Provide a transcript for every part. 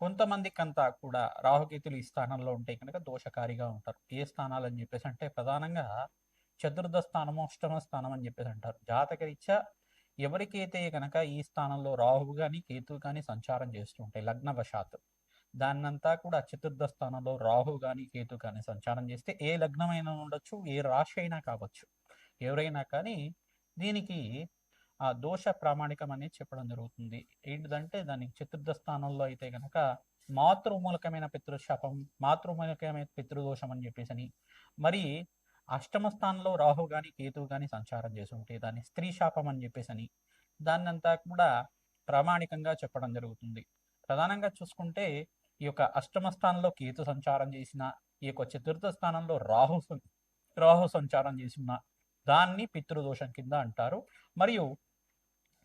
కొంతమందికంతా కూడా రాహుకేతులు ఈ స్థానంలో ఉంటే కనుక దోషకారిగా ఉంటారు. ఏ స్థానాలు అని చెప్పేసి అంటే ప్రధానంగా చతుర్థ స్థానము అష్టమ స్థానం అని చెప్పేసి అంటారు. జాతకరీత్యా ఎవరికైతే కనుక ఈ స్థానంలో రాహువు కానీ కేతువు కానీ సంచారం చేస్తూ ఉంటాయి లగ్నవశాత్తు దాన్నంతా కూడా చతుర్థ స్థానంలో రాహు కానీ కేతు కానీ సంచారం చేస్తే ఏ లగ్నమైనా ఉండొచ్చు ఏ రాశి అయినా కావచ్చు. ఎవరైనా కానీ దీనికి ఆ దోష ప్రామాణికం అనేది చెప్పడం జరుగుతుంది. ఏంటిదంటే దానికి చతుర్థ స్థానంలో అయితే కనుక మాతృమూలకమైన పితృశాపం మాతృమూలకమైన పితృదోషం అని చెప్పేసి అని మరి అష్టమ స్థానంలో రాహు కానీ కేతువు కానీ సంచారం చేసి ఉంటే దాన్ని స్త్రీ శాపం అని చెప్పేసి అని దాన్నంతా కూడా ప్రామాణికంగా చెప్పడం జరుగుతుంది. ప్రధానంగా చూసుకుంటే ఈ యొక్క అష్టమ స్థానంలో కేతు సంచారం చేసిన ఈ యొక్క చతుర్థ స్థానంలో రాహు సం- రాహు సంచారం చేసిన దాన్ని పితృదోషం కింద అంటారు. మరియు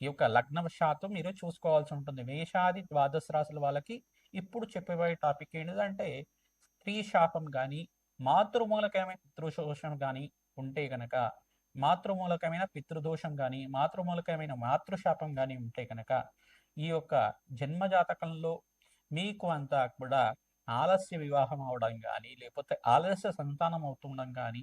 ఈ యొక్క లగ్నవశాత్తు మీరు చూసుకోవాల్సి ఉంటుంది. మేషాది ద్వాదశ రాశుల వాళ్ళకి ఇప్పుడు చెప్పబోయే టాపిక్ ఏంటంటే స్త్రీ శాపం కానీ మాతృమూలకమైన పితృదోషం కానీ ఉంటే గనక మాతృమూలకమైన పితృదోషం కానీ మాతృమూలకమైన మాతృశాపం కానీ ఉంటే కనుక ఈ యొక్క జన్మజాతకంలో మీకు అంతా కూడా ఆలస్య వివాహం అవడం కానీ లేకపోతే ఆలస్య సంతానం అవుతుండడం కానీ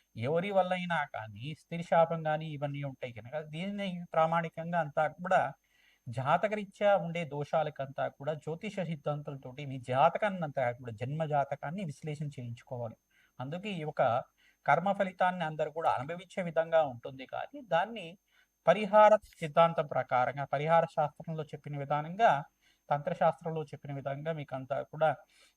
ఎవరి వల్ల అయినా కానీ స్త్రీ శాపం కానీ ఇవన్నీ ఉంటాయి కనుక దీనిని ప్రామాణికంగా అంతా కూడా జాతకరీత్యా ఉండే దోషాలకంతా కూడా జ్యోతిష సిద్ధాంతాలతోటి మీ జాతకాన్ని అంతా కూడా జన్మ జాతకాన్ని విశ్లేషణ చేయించుకోవాలి. అందుకే ఈ ఒక కర్మ ఫలితాన్ని అందరూ కూడా అనుభవించే విధంగా ఉంటుంది కానీ దాన్ని పరిహార సిద్ధాంతం ప్రకారంగా పరిహార శాస్త్రంలో చెప్పిన విధానంగా తంత్రశాస్త్రంలో చెప్పిన విధంగా మీకు అంతా కూడా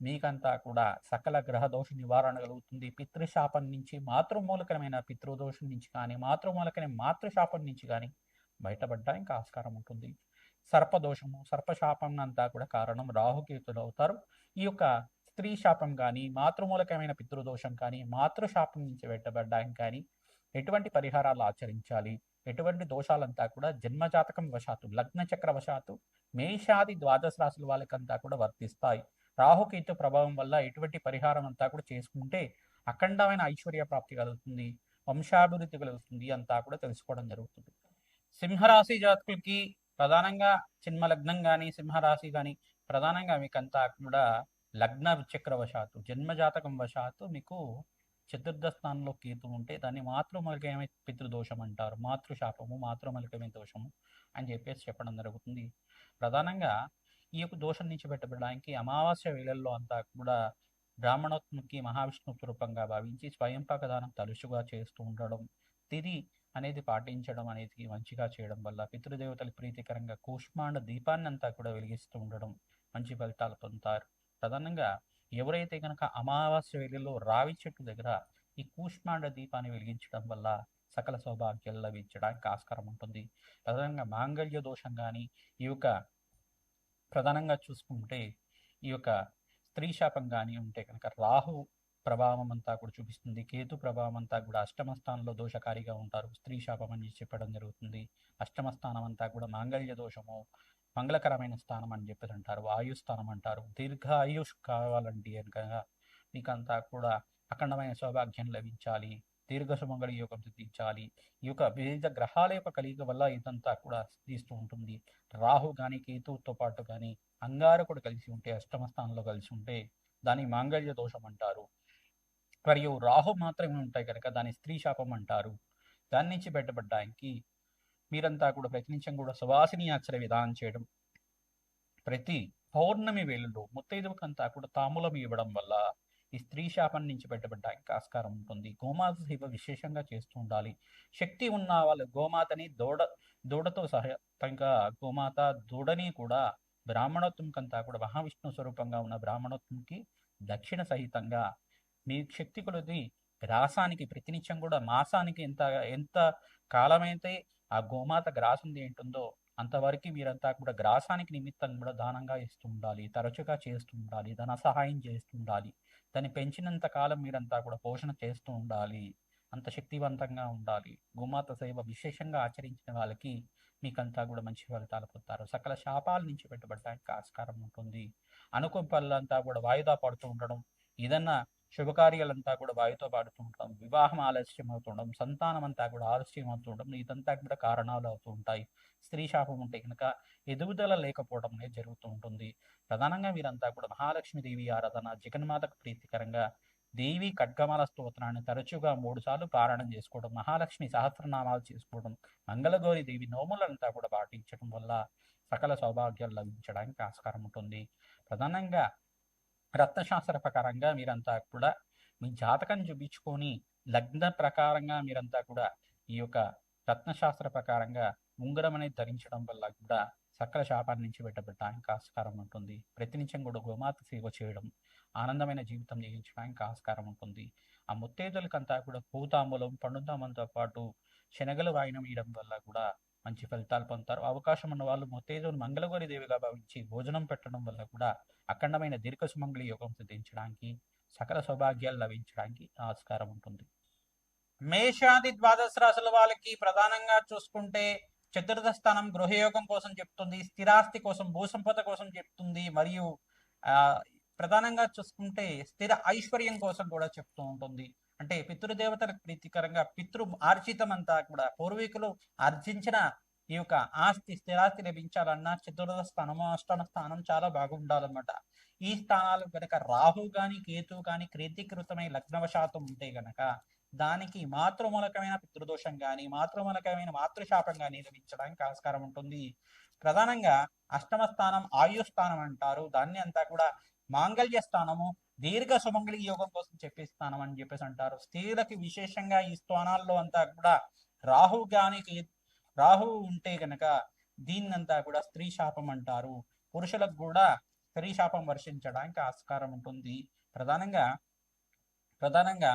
మీకంతా కూడా సకల గ్రహ దోష నివారణ కలుగుతుంది. పితృశాపం నుంచి మాతృమూలకమైన పితృదోషం నుంచి కానీ మాతృమూలకమైన మాతృశాపం నుంచి కానీ బయటపడడానికి ఆస్కారం ఉంటుంది. సర్పదోషము సర్పశాపం అంతా కూడా కారణం రాహుకేతులు అవుతారు. ఈ యొక్క స్త్రీ శాపం కానీ మాతృమూలకమైన పితృదోషం కానీ మాతృశాపం నుంచి బయటపడడానికి కానీ ఎటువంటి పరిహారాలు ఆచరించాలి? ఎటువంటి దోషాలంతా కూడా జన్మజాతకం వశాత్తు లగ్న చక్ర వశాత్తు మేషాది ద్వాదశ రాశుల వాళ్ళకంతా కూడా వర్తిస్తాయి. రాహుకేతు ప్రభావం వల్ల ఎటువంటి పరిహారం అంతా కూడా చేసుకుంటే అఖండమైన ఐశ్వర్య ప్రాప్తి కలుగుతుంది వంశాభివృద్ధి కలుగుతుంది అంతా కూడా తెలుసుకోవడం జరుగుతుంది. సింహరాశి జాతకులకి ప్రధానంగా చిన్మ లగ్నం కానీ సింహరాశి కానీ ప్రధానంగా మీకు అంతా కూడా లగ్న చక్రవశాత్తు జన్మ జాతకం వశాత్తు మీకు చతుర్థ స్థానంలో కేతు ఉంటే దాన్ని మాతృమలికమే పితృదోషం అంటారు. మాతృశాపము మాతృమలికమే దోషము అని చెప్పేసి చెప్పడం జరుగుతుంది. ప్రధానంగా ఈ యొక్క దోషం నుంచి పెట్టబడడానికి అమావాస్య వేళల్లో అంతా కూడా బ్రాహ్మణోత్ముకి మహావిష్ణు స్వరూపంగా భావించి స్వయంపాక దానం తలుచుగా చేస్తూ ఉండడం తిది అనేది పాటించడం అనేది మంచిగా చేయడం వల్ల పితృదేవతలు ప్రీతికరంగా కూష్మాండ దీపాన్ని అంతా కూడా వెలిగిస్తూ ఉండడం మంచి ఫలితాలు పొందుతారు. ప్రధానంగా ఎవరైతే కనుక అమావాస్య వేళల్లో రావి చెట్టు దగ్గర ఈ కూష్మాండ దీపాన్ని వెలిగించడం వల్ల సకల సౌభాగ్యాలు లభించడానికి ఆస్కారం ఉంటుంది. ప్రధానంగా మాంగళ్య దోషం కానీ ఈ యొక్క ప్రధానంగా చూసుకుంటే ఈ యొక్క స్త్రీ శాపం కానీ ఉంటే కనుక రాహు ప్రభావం అంతా కూడా చూపిస్తుంది. కేతు ప్రభావం అంతా కూడా అష్టమ స్థానంలో దోషకారిగా ఉంటారు. స్త్రీ శాపం అని చెప్పడం జరుగుతుంది. అష్టమ స్థానం అంతా కూడా మాంగళ్య దోషము మంగళకరమైన స్థానం అని చెప్పేసి అంటారు. ఆయుస్థానం అంటారు. దీర్ఘ ఆయుష్ కావాలంటే కనుక మీకంతా కూడా అఖండమైన సౌభాగ్యం లభించాలి. దీర్ఘసుమంగళ యోగం సిద్ధించాలి. ఈ యొక్క వివిధ గ్రహాల యొక్క కలియుగ వల్ల ఇదంతా కూడా సిద్ధిస్తూ ఉంటుంది. రాహు కానీ కేతువుతో పాటు కానీ అంగారకుడు కలిసి ఉంటే అష్టమ స్థానంలో కలిసి ఉంటే దాని మాంగళ్య దోషం అంటారు. మరియు రాహు మాత్రమే ఉంటాయి కనుక దాని స్త్రీ శాపం అంటారు. దాని నుంచి బయటపడడానికి మీరంతా కూడా ప్రతినిత్యం కూడా సువాసిని ఆచర విధానం చేయడం. ప్రతి పౌర్ణమి వేళలో ముత్తైదువకంతా కూడా తాములం ఇవ్వడం వల్ల ఈ స్త్రీ శాపం నుంచి బయటపడడానికి ఆస్కారం ఉంటుంది. గోమాత సేవ విశేషంగా చేస్తూ ఉండాలి. శక్తి ఉన్న వాళ్ళు గోమాతని దూడ దూడతో సహాయంగా గోమాత దూడని కూడా బ్రాహ్మణోత్వంకంతా కూడా మహావిష్ణు స్వరూపంగా ఉన్న బ్రాహ్మణోత్వంకి దక్షిణ సహితంగా మీ శక్తి కొలది గ్రాసానికి ప్రతినిత్యం కూడా మాసానికి ఎంత ఎంత కాలమైతే ఆ గోమాత గ్రాసం ఏంటుందో అంతవరకు మీరంతా కూడా గ్రాసానికి నిమిత్తం కూడా దానంగా ఇస్తూ ఉండాలి. తరచుగా చేస్తూ ఉండాలి. ధన సహాయం చేస్తూ ఉండాలి. దాన్ని పెంచినంత కాలం మీరంతా కూడా పోషణ చేస్తూ ఉండాలి అంత శక్తివంతంగా ఉండాలి. గోమాత సేవ విశేషంగా ఆచరించిన వాళ్ళకి మీకంతా కూడా మంచి ఫలితాలు పొందుతారు. సకల శాపాల నుంచి పెట్టబడటానికి ఆస్కారం ఉంటుంది. అనుకోని పనులంతా కూడా వాయిదా పడుతూ ఉండడం ఏదన్నా శుభకార్యాలంతా కూడా వాయుతో పాడుతూ ఉండడం వివాహం ఆలస్యం అవుతుండడం సంతానం అంతా కూడా ఆలస్యం అవుతుండడం ఇదంతా కూడా కారణాలు అవుతూ ఉంటాయి. స్త్రీ శాపం ఉంటే కనుక ఎదుగుదల లేకపోవడం అనేది జరుగుతూ ఉంటుంది. ప్రధానంగా వీరంతా కూడా మహాలక్ష్మి దేవి ఆరాధన జగన్మాతకు ప్రీతికరంగా దేవి ఖడ్గమాల స్తోత్రాన్ని తరచుగా మూడు సార్లు పారాయణం చేసుకోవడం మహాలక్ష్మి సహస్రనామాలు చేసుకోవడం మంగళగౌరి దేవి నోములంతా కూడా పాటించడం వల్ల సకల సౌభాగ్యాలు లభించడానికి ఆస్కారం ఉంటుంది. ప్రధానంగా రత్నశాస్త్ర ప్రకారంగా మీరంతా కూడా మీ జాతకం చూపించుకొని లగ్న ప్రకారంగా మీరంతా కూడా ఈ యొక్క రత్నశాస్త్ర ప్రకారంగా ఉంగరం అనేది ధరించడం వల్ల కూడా సకల శాపాన్ని నుంచి పెట్టబెట్టడానికి ఆస్కారం ఉంటుంది. ప్రతినిత్యం కూడా గోమాత సేవ చేయడం ఆనందమైన జీవితం జీవించడానికి ఆస్కారం ఉంటుంది. ఆ ముత్తేదులకంతా కూడా పూతాంబులం పండుతామంతో పాటు శనగలు వాయినం వేయడం వల్ల కూడా మంచి ఫలితాలు పొందుతారు. అవకాశం ఉన్న వాళ్ళు ముత్తేజుని మంగళగౌరి దేవిగా భావించి భోజనం పెట్టడం వల్ల కూడా అఖండమైన దీర్ఘ సుమంగళి యోగం సిద్ధించడానికి సకల సౌభాగ్యాలు లభించడానికి ఆస్కారం ఉంటుంది. మేషాది ద్వాదశ రాశుల వాళ్ళకి ప్రధానంగా చూసుకుంటే చతుర్థ స్థానం గృహయోగం కోసం చెప్తుంది స్థిరాస్తి కోసం భూసంపద కోసం చెప్తుంది మరియు ఆ ప్రధానంగా చూసుకుంటే స్థిర ఐశ్వర్యం కోసం కూడా చెప్తూ ఉంటుంది. అంటే పితృదేవతలకు ప్రీతికరంగా పితృ ఆర్జితం అంతా కూడా పూర్వీకులు ఆర్జించిన ఈ యొక్క ఆస్తి స్థిరాస్తి లభించాలన్నా చతుర్థ స్థానము అష్టమ స్థానం చాలా బాగుండాలన్నమాట. ఈ స్థానాలు కనుక రాహు కానీ కేతు కానీ క్రీతీకృతమై లగ్నవశాతం ఉంటే గనక దానికి మాతృమూలకమైన పితృదోషం కానీ మాతృమూలకమైన మాతృశాపం కానీ లభించడానికి ఆస్కారం ఉంటుంది. ప్రధానంగా అష్టమ స్థానం ఆయు స్థానం అంటారు. దాన్ని అంతా కూడా మాంగళ్య స్థానము దీర్ఘ సుమంగళి యోగం కోసం చెప్పే స్థానం అని చెప్పేసి అంటారు. స్త్రీలకి విశేషంగా ఈ స్థానాల్లో అంతా కూడా రాహు గాని రాహు ఉంటే గనక దీన్నంతా కూడా స్త్రీ శాపం అంటారు. పురుషులకు కూడా స్త్రీ శాపం వర్షించడానికి ఆస్కారం ఉంటుంది. ప్రధానంగా ప్రధానంగా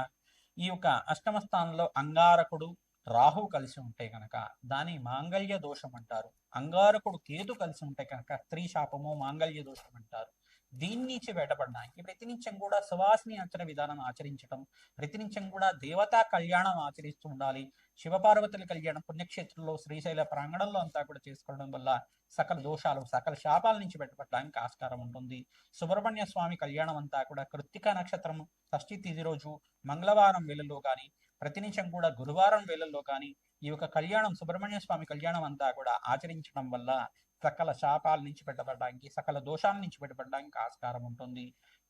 ఈ యొక్క అష్టమ స్థానంలో అంగారకుడు రాహు కలిసి ఉంటే కనుక దాని మాంగళ్య దోషం అంటారు. అంగారకుడు కేతు కలిసి ఉంటే కనుక స్త్రీ శాపము మాంగళ్య దోషం అంటారు. దీని నుంచి బయటపడడానికి ప్రతినిత్యం కూడా సువాసిని ఆచరణ విధానం ఆచరించడం ప్రతినిత్యం కూడా దేవతా కళ్యాణం ఆచరిస్తూ ఉండాలి. శివపార్వతుల కళ్యాణం పుణ్యక్షేత్రంలో శ్రీశైల ప్రాంగణంలో అంతా కూడా చేసుకోవడం వల్ల సకల దోషాలు సకల శాపాల నుంచి బయటపడడానికి ఆస్కారం ఉంటుంది. సుబ్రహ్మణ్య స్వామి కళ్యాణం అంతా కూడా కృత్తిక నక్షత్రం షష్ఠి తిథి రోజు మంగళవారం వేళల్లో కానీ ప్రతినిత్యం కూడా గురువారం వేళల్లో కానీ ఈ యొక్క కళ్యాణం సుబ్రహ్మణ్య స్వామి కళ్యాణం అంతా కూడా ఆచరించడం వల్ల సకల శాపాల నుంచి పెట్టబడడానికి సకల దోషాల నుంచి పెట్టబడడానికి ఆస్కారం ఉంటుంది.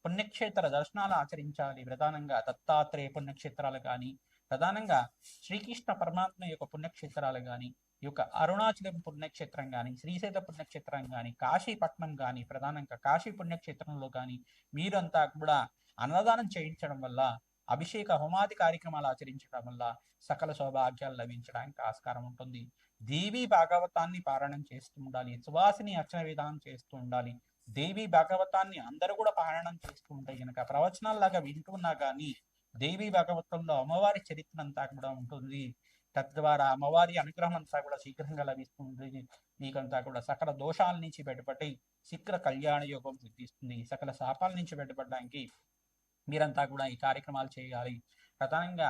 పుణ్యక్షేత్ర దర్శనాలు ఆచరించాలి ప్రధానంగా. దత్తాత్రేయ పుణ్యక్షేత్రాలు కానీ ప్రధానంగా శ్రీకృష్ణ పరమాత్మ యొక్క పుణ్యక్షేత్రాలు కానీ ఈ యొక్క అరుణాచలం పుణ్యక్షేత్రం కానీ శ్రీశైల పుణ్యక్షేత్రం కానీ కాశీపట్నం కానీ ప్రధానంగా కాశీ పుణ్యక్షేత్రంలో కానీ మీరంతా కూడా అన్నదానం చేయించడం వల్ల అభిషేక హోమాది కార్యక్రమాలు ఆచరించడం వల్ల సకల సౌభాగ్యాలు లభించడానికి ఆస్కారం ఉంటుంది. దేవి భాగవతాన్ని పారాయణం చేస్తూ ఉండాలి సువాసిని అర్చన విధానం చేస్తూ ఉండాలి. దేవి భాగవతాన్ని అందరూ కూడా పారాయణం చేస్తూ ఉంటే కనుక ప్రవచనాల్లాగా వింటున్నా కానీ దేవి భాగవతంలో అమ్మవారి చరిత్ర అంతా కూడా ఉంటుంది. తద్వారా అమ్మవారి అనుగ్రహం అంతా కూడా శీఘ్రంగా లభిస్తుంది మీకంతా కూడా సకల దోషాల నుంచి బయటపడి శీఘ్ర కళ్యాణ యోగం సిద్ధిస్తుంది. సకల శాపాల నుంచి బయటపడడానికి మీరంతా కూడా ఈ కార్యక్రమాలు చేయాలి. ప్రధానంగా